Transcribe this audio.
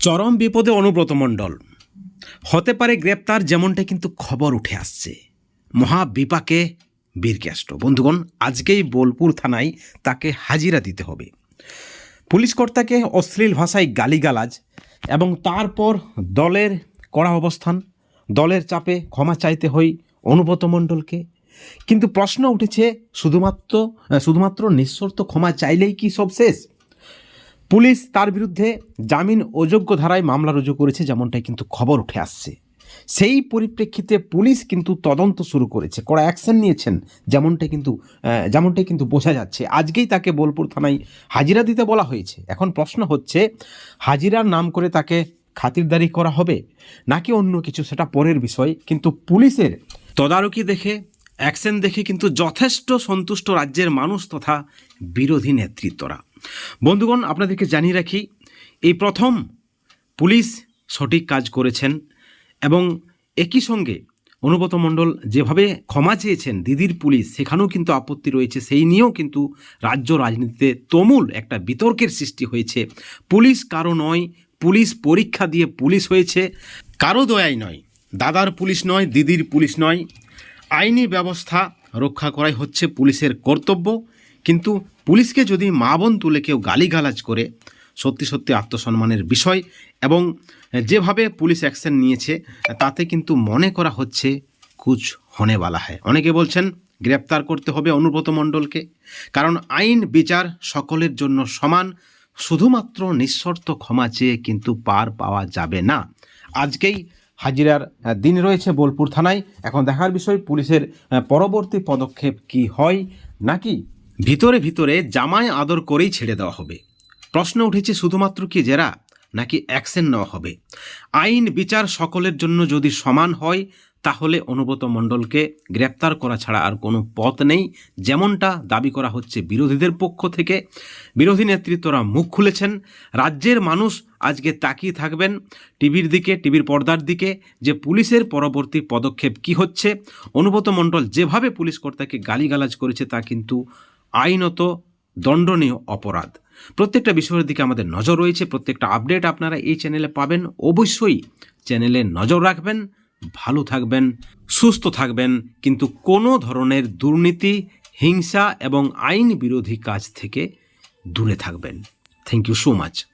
চরম বিপদে অনুব্রত মণ্ডল। হতে পারে গ্রেপ্তার যেমনটা কিন্তু খবর উঠে আসছে। মহা বিপাকে বন্ধুগণ, আজকেই বোলপুর থানায় তাকে হাজিরা দিতে হবে। পুলিশ কর্তাকে অশ্লীল ভাষায় গালিগালাজ এবং তারপর দলের কড়া অবস্থান, দলের চাপে ক্ষমা চাইতে হয় অনুব্রত মণ্ডলকে। কিন্তু প্রশ্ন উঠেছে, শুধুমাত্র শুধুমাত্র নিঃশর্ত ক্ষমা চাইলেই কি সব শেষ? পুলিশ তার বিরুদ্ধে জামিন অযোগ্য ধারায় মামলা রুজু করেছে যেমনটাই কিন্তু খবর উঠে আসছে। সেই পরিপ্রেক্ষিতে পুলিশ কিন্তু তদন্ত শুরু করেছে, কড়া অ্যাকশন নিয়েছেন যেমনটাই কিন্তু যেমনটাই কিন্তু বোঝা যাচ্ছে। আজকেই তাকে বোলপুর থানায় হাজিরা দিতে বলা হয়েছে। এখন প্রশ্ন হচ্ছে, হাজিরার নাম করে তাকে খাতিরদারি করা হবে নাকি অন্য কিছু? সেটা পরের বিষয়। কিন্তু পুলিশের তদারকি দেখে, অ্যাকশন দেখে কিন্তু যথেষ্ট সন্তুষ্ট রাজ্যের মানুষ তথা বিরোধী নেতৃত্বরা। বন্ধুগণ, আপনাদেরকে জানিয়ে রাখি, এই প্রথম পুলিশ সঠিক কাজ করেছেন এবং একই সঙ্গে অনুব্রত মণ্ডল যেভাবে ক্ষমা চেয়েছেন দিদির পুলিশ, সেখানেও কিন্তু আপত্তি রয়েছে। সেই নিয়েও কিন্তু রাজ্য রাজনীতিতে তমুল একটা বিতর্কের সৃষ্টি হয়েছে। পুলিশ কারও নয়, পুলিশ পরীক্ষা দিয়ে পুলিশ হয়েছে। কারও দয়াই নয়, দাদার পুলিশ নয়, দিদির পুলিশ নয়। আইনি ব্যবস্থা রক্ষা করাই হচ্ছে পুলিশের কর্তব্য। কিন্তু পুলিশকে যদি মা বোন তুলে কেউ গালিগালাজ করে, সত্যি সত্যি আত্মসম্মানের বিষয় এবং যেভাবে পুলিশ অ্যাকশন নিয়েছে, তাতে কিন্তু মনে করা হচ্ছে কুছ হনেওয়ালা হয়। অনেকে বলছেন গ্রেপ্তার করতে হবে অনুব্রত মণ্ডলকে, কারণ আইন বিচার সকলের জন্য সমান, শুধুমাত্র নিঃশর্ত ক্ষমা চেয়ে কিন্তু পার পাওয়া যাবে না। আজকেই হাজিরার দিন রয়েছে বোলপুর থানায়। এখন দেখার বিষয়, পুলিশের পরবর্তী পদক্ষেপ কি হয়, নাকি ভিতরে ভিতরে জামায় আদর করেই ছেড়ে দেওয়া হবে। প্রশ্ন উঠেছে শুধুমাত্র কি জেরা, নাকি অ্যাকশন নেওয়া হবে? আইন বিচার সকলের জন্য যদি সমান হয়, তাহলে অনুব্রত মণ্ডলকে গ্রেপ্তার করা ছাড়া আর কোনো পথ নেই, যেমনটা দাবি করা হচ্ছে বিরোধীদের পক্ষ থেকে। বিরোধী নেতৃত্বরা মুখ খুলেছেন, রাজ্যের মানুষ আজকে তাকিয়ে থাকবেন, টিভির দিকে, টিভির পর্দার দিকে, যে পুলিশের পরবর্তী পদক্ষেপ কি হচ্ছে। অনুব্রত মণ্ডল যেভাবে পুলিশ কর্তাকে গালিগালাজ করেছে তা কিন্তু আইনত দণ্ডনীয় অপরাধ। প্রত্যেকটা বিষয়ের দিকে আমাদের নজর রয়েছে, প্রত্যেকটা আপডেট আপনারা এই চ্যানেলে পাবেন। অবশ্যই চ্যানেলে নজর রাখবেন, ভালো থাকবেন, সুস্থ থাকবেন। কিন্তু কোনো ধরনের দুর্নীতি, হিংসা এবং আইন বিরোধী কাজ থেকে দূরে থাকবেন। Thank you so much